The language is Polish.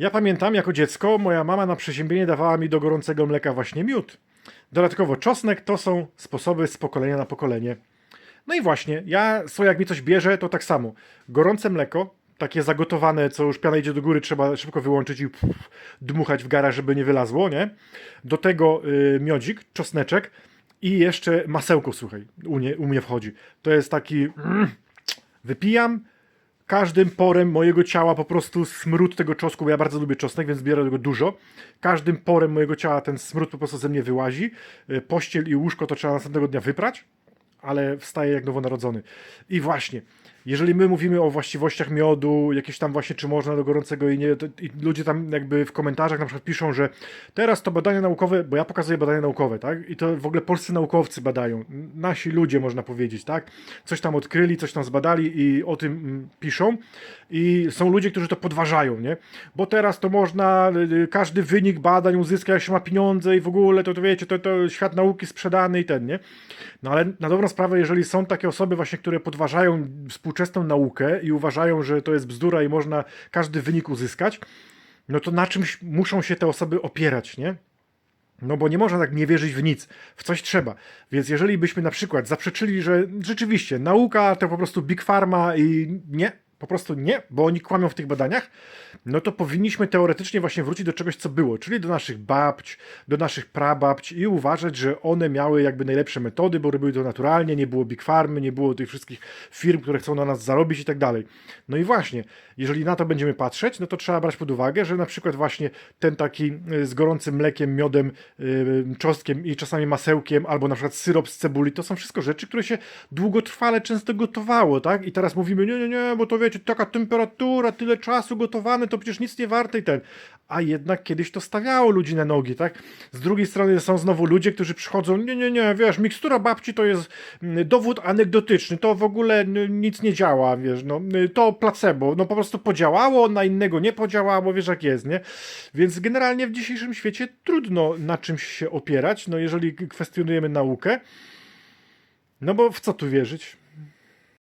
Ja pamiętam, jako dziecko, moja mama na przeziębienie dawała mi do gorącego mleka właśnie miód. Dodatkowo czosnek to są sposoby z pokolenia na pokolenie. No i właśnie, ja, so jak mi coś bierze, to tak samo. Gorące mleko, takie zagotowane, co już piana idzie do góry, trzeba szybko wyłączyć i pff, dmuchać w gara, żeby nie wylazło, nie? Do tego y, miodzik, czosneczek i jeszcze masełko, słuchaj, u, nie, u mnie wchodzi. To jest taki... Mm, wypijam, każdym porem mojego ciała po prostu smród tego czosnku, bo ja bardzo lubię czosnek, więc bierę tego dużo. Każdym porem mojego ciała ten smród po prostu ze mnie wyłazi. Y, Pościel i łóżko to trzeba następnego dnia wyprać, ale wstaje jak nowonarodzony. I właśnie, jeżeli my mówimy o właściwościach miodu, jakieś tam właśnie, czy można do gorącego i nie, to, i ludzie tam jakby w komentarzach na przykład piszą, że teraz to badania naukowe, bo ja pokazuję badania naukowe, tak? I to w ogóle polscy naukowcy badają, nasi ludzie można powiedzieć, tak? Coś tam odkryli, coś tam zbadali i o tym mm, piszą. I są ludzie, którzy to podważają, nie? Bo teraz to można, y, każdy wynik badań uzyska, jak się ma pieniądze i w ogóle, to, to wiecie, to, to świat nauki sprzedany i ten, nie? No ale na dobrą sprawę, jeżeli są takie osoby właśnie, które podważają współczesną naukę i uważają, że to jest bzdura i można każdy wynik uzyskać, no to na czymś muszą się te osoby opierać, nie? No bo nie można tak nie wierzyć w nic, w coś trzeba. Więc jeżeli byśmy na przykład zaprzeczyli, że rzeczywiście nauka to po prostu big pharma i nie, po prostu nie, bo oni kłamią w tych badaniach, no to powinniśmy teoretycznie właśnie wrócić do czegoś, co było, czyli do naszych babć, do naszych prababć i uważać, że one miały jakby najlepsze metody, bo robiły to naturalnie, nie było big farmy, nie było tych wszystkich firm, które chcą na nas zarobić i tak dalej. No i właśnie, jeżeli na to będziemy patrzeć, no to trzeba brać pod uwagę, że na przykład właśnie ten taki y, z gorącym mlekiem, miodem, yy, czosnkiem i czasami masełkiem, albo na przykład syrop z cebuli, to są wszystko rzeczy, które się długotrwale często gotowało, tak? I teraz mówimy, nie, nie, nie, bo to wiecie, taka temperatura, tyle czasu gotowane, to przecież nic nie warte i ten. A jednak kiedyś to stawiało ludzi na nogi, tak? Z drugiej strony są znowu ludzie, którzy przychodzą, nie, nie, nie, wiesz, mikstura babci to jest mm, dowód anegdotyczny, to w ogóle nic nie działa, wiesz, no, to placebo, no po prostu podziałało, na innego nie podziałało, wiesz jak jest, nie? Więc generalnie w dzisiejszym świecie trudno na czymś się opierać, no jeżeli kwestionujemy naukę, no bo w co tu wierzyć?